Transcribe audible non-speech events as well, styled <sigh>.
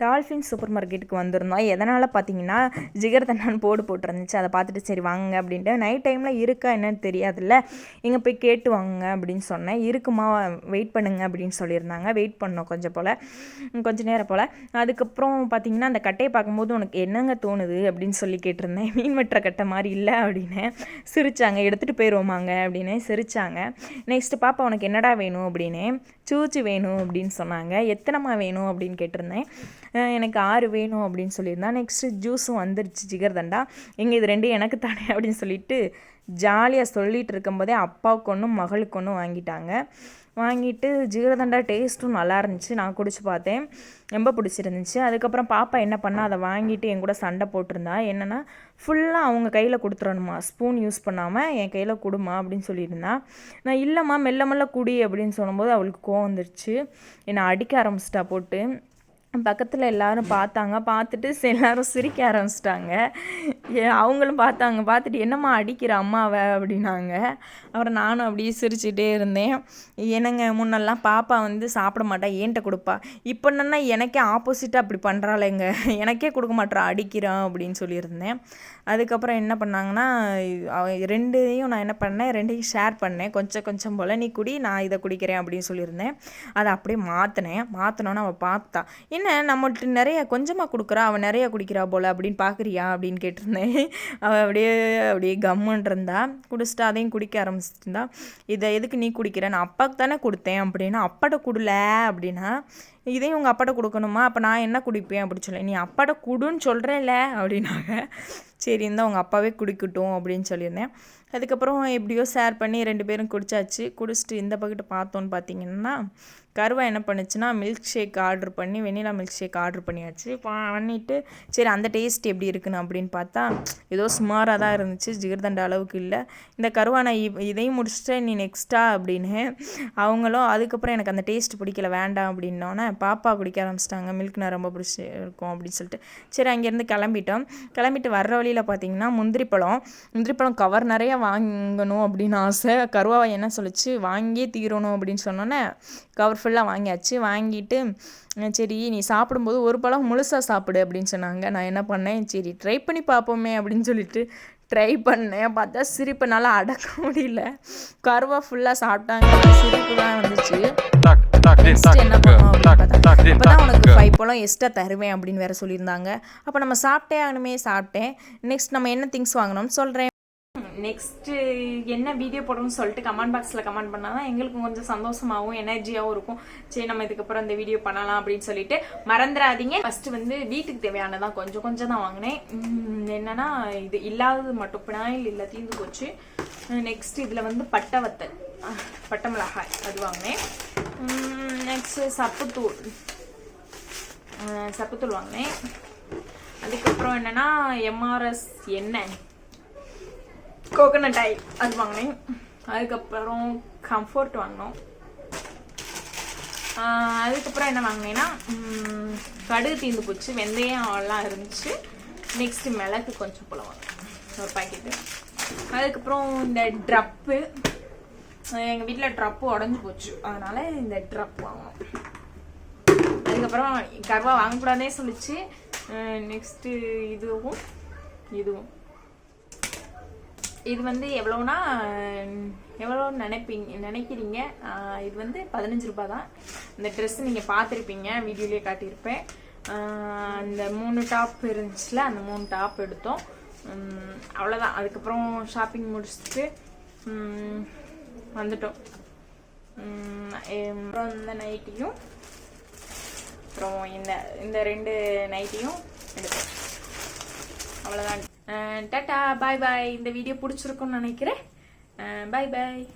Dolphin super மார்க்கெட்டுக்கு வந்திருந்தோம். எதனால் பார்த்தீங்கன்னா ஜிகர் தண்ணான் போர்டு போட்டிருந்துச்சு. அதை பார்த்துட்டு சரி வாங்க அப்படின்ட்டு. நைட் டைமில் இருக்கா என்னன்னு தெரியாதுல்ல. இங்கே போய் கேட்டு வாங்க அப்படின்னு சொன்னேன். இருக்குமா? வெயிட் பண்ணுங்க அப்படின்னு சொல்லியிருந்தாங்க. வெயிட் பண்ணோம் கொஞ்சம் போல். கொஞ்சம் நேரம் போல். அதுக்கப்புறம் பார்த்தீங்கன்னா அந்த கட்டையை பார்க்கும்போது உனக்கு என்னங்க தோணுது அப்படின்னு சொல்லி கேட்டிருந்தேன். மீன் வெட்டுற கட்டை மாதிரி இல்லை அப்படின்னு. சிரிச்சாங்க. எடுத்துகிட்டு போயிடுவோமாங்க அப்படின்னு சிரிச்சாங்க. நெக்ஸ்ட்டு பாப்பா உனக்கு என்னடா வேணும் அப்படின்னு. சூச்சு வேணும் அப்படின்னு சொன்னாங்க. எத்தனைமா வேணும் அப்படின்னு கேட்டிருந்தேன். எனக்கு ஆறு வேணும் அப்படின்னு சொல்லியிருந்தேன் நெக்ஸ்ட்டு ஜூஸும் வந்துருச்சு ஜிகர்தண்டா எங்கள் இது ரெண்டும் எனக்கு தானே அப்படின்னு சொல்லிட்டு ஜாலியாக சொல்லிகிட்டு இருக்கும்போதே அப்பாவுக்கு ஒன்றும் மகளுக்கு ஒன்றும் வாங்கிட்டாங்க. வாங்கிட்டு ஜீரதண்டா டேஸ்ட்டும் நல்லா இருந்துச்சு நான் குடிச்சு பார்த்தேன். ரொம்ப பிடிச்சிருந்துச்சு. அதுக்கப்புறம் பாப்பா என்ன பண்ணால் அதை வாங்கிட்டு என் கூட சண்டை போட்டிருந்தா. என்னென்னா ஃபுல்லாக அவங்க கையில் கொடுத்துடணுமா? ஸ்பூன் யூஸ் பண்ணாமல் என் கையில் கொடுமா? அப்படின்னு சொல்லியிருந்தா. நான் இல்லைம்மா மெல்ல மெல்ல குடி அப்படின்னு சொல்லும்போது அவளுக்கு கோவம் வந்துருச்சு. என்னை அடிக்க ஆரம்பிச்சிட்டா போட்டு. பக்கத்தில் எல்லாரும் பார்த்தாங்க. பார்த்துட்டு சரி எல்லாரும் சிரிக்க ஆரம்பிச்சிட்டாங்க. அவங்களும் பார்த்தாங்க. பார்த்துட்டு என்னம்மா அடிக்கிற அம்மாவை அப்படின்னாங்க. அப்புறம் நானும் அப்படியே சிரிச்சுட்டே இருந்தேன். என்னங்க முன்னெல்லாம் பாப்பா வந்து சாப்பிட மாட்டா ஏன்ட்ட கொடுப்பா? இப்போ என்னன்னா எனக்கே ஆப்போசிட்டாக அப்படி பண்ணுறாளேங்க எனக்கே கொடுக்க மாட்றா அடிக்கிறான் அப்படின்னு சொல்லியிருந்தேன். அதுக்கப்புறம் என்ன பண்ணாங்கன்னா ரெண்டையும் நான் என்ன பண்ணேன் ரெண்டையும் ஷேர் பண்ணேன். கொஞ்சம் கொஞ்சம் போல் நீ குடி நான் இதை குடிக்கிறேன் அப்படின்னு சொல்லியிருந்தேன். அதை அப்படியே மாற்றினேன் மாற்றினோன்னு அவள் பார்த்தா என்ன நம்மள்ட்ட நிறைய கொஞ்சமாக கொடுக்குறா அவள் நிறைய குடிக்கிறா போல் அப்படின்னு பார்க்குறியா அப்படின்னு கேட்டிருந்தேன். <laughs> அவள் அப்படியே அப்படியே கம்முன்னு இருந்தா குடிச்சிட்டு அதையும் குடிக்க ஆரம்பிச்சிருந்தா இதை எதுக்கு நீ குடிக்கிற? நான் அப்பாவுக்கு தானே கொடுத்தேன் அப்படின்னா அப்பாட்ட கொடுல அப்படின்னா இதையும் உங்கள் அப்பாட்ட கொடுக்கணுமா? அப்போ நான் என்ன குடிப்பேன் அப்படின்னு சொல்லி நீ அப்பாட்ட குடுன்னு சொல்கிறேன்ல அப்படின்னாங்க. சரி இருந்தால் உங்கள் அப்பாவே குடிக்கட்டும் அப்படின்னு சொல்லியிருந்தேன். அதுக்கப்புறம் எப்படியோ ஷேர் பண்ணி ரெண்டு பேரும் குடித்தாச்சு குடிச்சிட்டு இந்த பக்கெட்டு பார்த்தோன்னு பார்த்தீங்கன்னா கருவா என்ன பண்ணுச்சுன்னா மில்க் ஷேக் ஆர்டர் பண்ணி வெண்ணிலா மில்க் ஷேக் ஆர்டர் பண்ணியாச்சு பண்ணிவிட்டு சரி அந்த டேஸ்ட் எப்படி இருக்குன்னு அப்படின்னு பார்த்தா ஏதோ சுமாராக தான் இருந்துச்சு. ஜிகர்தண்ட அளவுக்கு இல்லை. இந்த கருவா நான் இவ்- இதையும் முடிச்சுட்டு நீ நெக்ஸ்ட்டா அப்படின்னு. அவங்களும் அதுக்கப்புறம் எனக்கு அந்த டேஸ்ட் பிடிக்கல வேண்டாம் அப்படின்னோன்னே பாப்பா குடிக்க ஆரம்பிச்சிட்டாங்க. மில்க் நான் ரொம்ப பிடிச்சி இருக்கும் அப்படின்னு சொல்லிட்டு. சரி அங்கேருந்து கிளம்பிட்டோம். கிளம்பிட்டு வர்ற வழியில் பார்த்தீங்கன்னா முந்திரி பழம். முந்திரி பழம் கவர் நிறைய வாங்கணும் அப்படின்னு ஆசை. கருவாவை என்ன சொல்லிச்சு? வாங்கியே தீரணும் அப்படின்னு சொன்னோன்னே கவர் ஃபுல்லாக வாங்கியாச்சு. வாங்கிட்டு சரி நீ சாப்பிடும்போது ஒரு பழம் முழுசாக சாப்பிடு அப்படின்னு சொன்னாங்க. நான் என்ன பண்ணேன்? சரி ட்ரை பண்ணி பார்ப்போமே அப்படின்னு சொல்லிட்டு ட்ரை பண்ணேன். பார்த்தா சிரிப்புனால அடக்க முடியல. கருவா ஃபுல்லாக சாப்பிட்டாங்க. சிரிப்பு தான் வந்துச்சு. என்ன பண்ணுவோம் அப்படின்னு தான் உனக்கு ஃபைவ் பழம் எக்ஸ்ட்ரா தருவேன் அப்படின்னு வேற சொல்லியிருந்தாங்க. அப்போ நம்ம சாப்பிட்டே ஆகணுமே சாப்பிட்டேன். நெக்ஸ்ட் நம்ம என்ன திங்ஸ் வாங்கணும்னு சொல்கிறேன் நெக்ஸ்ட்டு என்ன வீடியோ போடணும்னு சொல்லிட்டு கமெண்ட் பாக்ஸில் கமெண்ட் பண்ணால் தான் எங்களுக்கும் கொஞ்சம் சந்தோஷமாகவும் எனர்ஜியாகவும் இருக்கும். சரி நம்ம இதுக்கப்புறம் இந்த வீடியோ பண்ணலாம் அப்படின்னு சொல்லிட்டு மறந்துடாதீங்க. ஃபஸ்ட்டு வந்து வீட்டுக்கு தேவையானதான் கொஞ்சம் கொஞ்சம் தான் வாங்கினேன். என்னன்னா இது இல்லாதது மட்டும். பினாயில் இல்லை தீர்ந்து போச்சு. நெக்ஸ்ட் இதில் வந்து பட்டை வத்தல். பட்டை மிளகாய் அது வாங்கினேன். நெக்ஸ்ட் சப்புத்தூள். சப்புத்தூள் வாங்கினேன். அதுக்கப்புறம் என்னன்னா எம்ஆர்எஸ் எண்ணெய். கோகனட் ஆயில் அது வாங்கினேன். அதுக்கப்புறம் கம்ஃபர்ட் வாங்கினோம். அதுக்கப்புறம் என்ன வாங்கினேன்னா கடுகு தீர்ந்து போச்சு வெந்தயம் எல்லாம் இருந்துச்சு. நெக்ஸ்ட் மிளகு கொஞ்சம் போல வாங்கினேன் ஒரு பாக்கெட்டு அதுக்கப்புறம் இந்த ட்ரப்பு எங்கள் வீட்டில் ட்ரப்பு உடஞ்சி போச்சு. அதனால இந்த ட்ரப் வாங்கினோம். அதுக்கப்புறம் கர்வா வாங்கக்கூடாதே சொல்லிச்சு. நெக்ஸ்ட்டு இதுவும் இதுவும். இது வந்து எவ்வளோனா எவ்வளோ நினைப்பீங்க நினைக்கிறீங்க. இது வந்து பதினஞ்சு ரூபாய் தான் இந்த ட்ரெஸ் நீங்கள் பார்த்துருப்பீங்க வீடியோலேயே காட்டியிருப்பேன். அந்த மூணு டாப் இருந்துச்சுல அந்த மூணு டாப் எடுத்தோம். அவ்வளோதான் அதுக்கப்புறம் ஷாப்பிங் முடிச்சுட்டு வந்துட்டோம். அப்புறம் இந்த நைட்டியும் அப்புறம் இந்த இந்த ரெண்டு நைட்டியும் எடுத்தோம். அவ்வளோதான் டாட்டா பாய் பாய் இந்த வீடியோ பிடிச்சிருக்கும்னு நினைக்கிறேன். பாய் பாய்